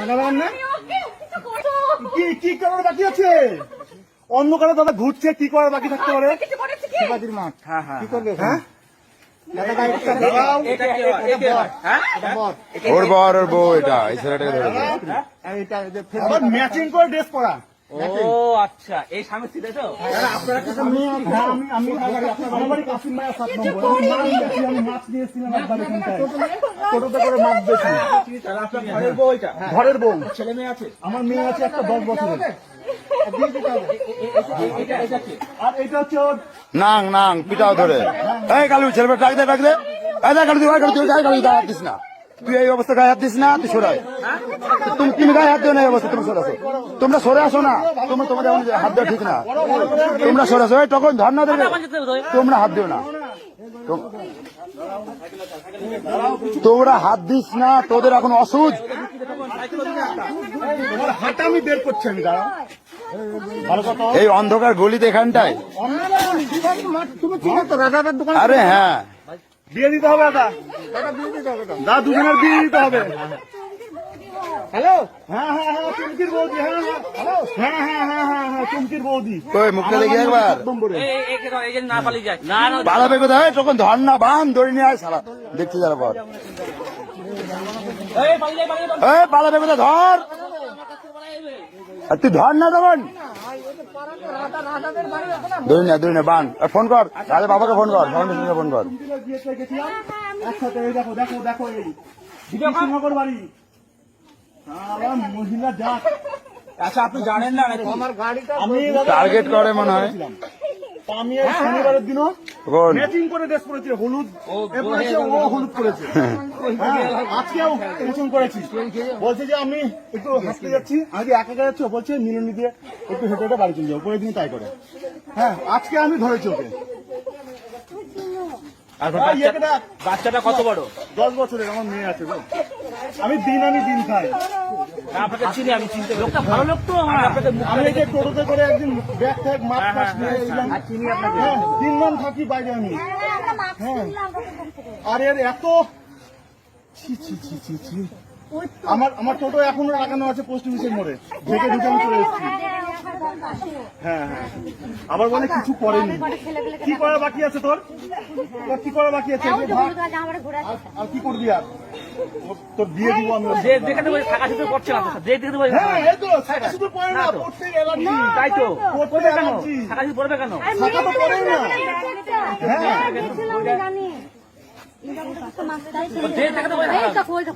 টাকা লাগান না? কি কি করার বাকি আছে? অন্য কারও দাদা ঘুরছে কি করার বাকি থাকতে পারে? শিবাজির মাঠ হ্যাঁ হ্যাঁ কি করবে হ্যাঁ? হয়? এ কে ওর বর ওর বউ এটা এই ছেলেটাকে ধরে ম্যাচিং করে ড্রেস পরা। ও আচ্ছা। এই স্বামী তো? ঘরের বউ এটা ঘরের বউ। ছেলে মেয়ে আছে? আমার মেয়ে আছে একটা দশ বছরের। এটা এটা কি? আর এটা হচ্ছে ওর নাং নাং পিটাও ধরে। এই কালু ছেলেটা ডাক দে ডাক দে। কালু তুই কালু গায়ে কালু হাত না। তুই এই অবস্থা গায়ে হাত দিস না তুই সরাই তুমি তুমি গায়ে হাত দিও না এই অবস্থা তুমি সরে তোমরা সরে আসো না। তোমরা তোমাদের হাত দেওয়া ঠিক না। তোমরা সরে আসো। তখন ধর্ণা দেবে তোমরা হাত দিও না। তোম- তোমরা হাত দিস না তোদের এখন অসুজ। আমি বের করছি আমি দাঁড়াও এই অন্ধকার গলিতে এখানটায় আরে হ্যাঁ। বিয়ে দিতে হবে দাদা। দাদা দুজনের বিয়ে দিতে হবে। হ্যালো? হ্যাঁ হ্যাঁ হ্যাঁ চুমকির বৌদি হ্যাঁ হ্যাঁ হ্যাঁ হ্যাঁ হ্যাঁ হ্যাঁ হ্যাঁ চুমকির বৌদি। কই মুখটা দেখি একবার? হয়? পালাবে কোথায়? তখন ধর না বান ধরে নিয়ে আয় সালা দেখছি যারা পর। এই পালাবে কোথায়? ধর। আর তুই ধর না তখন। ধরি না ধরি না বান। ফোন কর। রাজা বাবাকে ফোন কর ফাউন্ডেশনকে ফোন কর। চুমকির বিয়েতে গেছিলাম একসাথে দেখো দেখো দেখো এই। বাড়ি। মহিলা জাত আচ্ছা আপনি জানেন না আমি টার্গেট করে মনে হয়। আমি শনিবারের দিনও কোন ম্যাচিং করে ড্রেস পরেছি হলুদ। ও হলুদ করেছে। হ্যাঁ, আজকেও ম্যাচিং করেছি বলছে যে আমি একটু হাঁটতে যাচ্ছি আগে একা একা যাচ্ছি ও বলছে মিলনি দিয়ে একটু হেঁটে হেঁটে বাড়ি চলে যাব পরের দিন তাই করে। হ্যাঁ আজকে আমি ধরেছি ওকে। আর বাচ্চাটা কত বড়? দশ বছরের আমার মেয়ে আছে গো আমি দিন আমি দিন খাই। আপনাকে চিনি আমি চিনতে লোকটা ভালো লোক তো। আমি আপনাকে এই যে টোটোতে করে একদিন ব্যাগ মাছ হ্যাঁ, নিয়ে এলাম। হ্যাঁ তিন মান থাকি বাইরে আমি। হ্যাঁ আর এর এত ছি ছি ছি ছি ছি। আমার আমার টোটো এখনও লাগানো আছে পোস্ট অফিসের মোড়ে। ঢেকে ঢুকে আমি চলে এসেছি। হ্যাঁ হ্যাঁ আবার বলে কিছু করেনি। কি করা বাকি আছে তোর? তোর কি করা বাকি আছে? আর কি করবি আর? তোর- দিয়ে দিব আমি যে যেখানে বসে থাকা শুধু করছে না যে যেখানে বসে হ্যাঁ এই তো থাকা শুধু পরে না পড়তে এলার্জি তাই তো পড়তে কেন থাকা শুধু পড়বে কেন থাকা তো পড়ে না হ্যাঁ জানি যে থাকা এই তো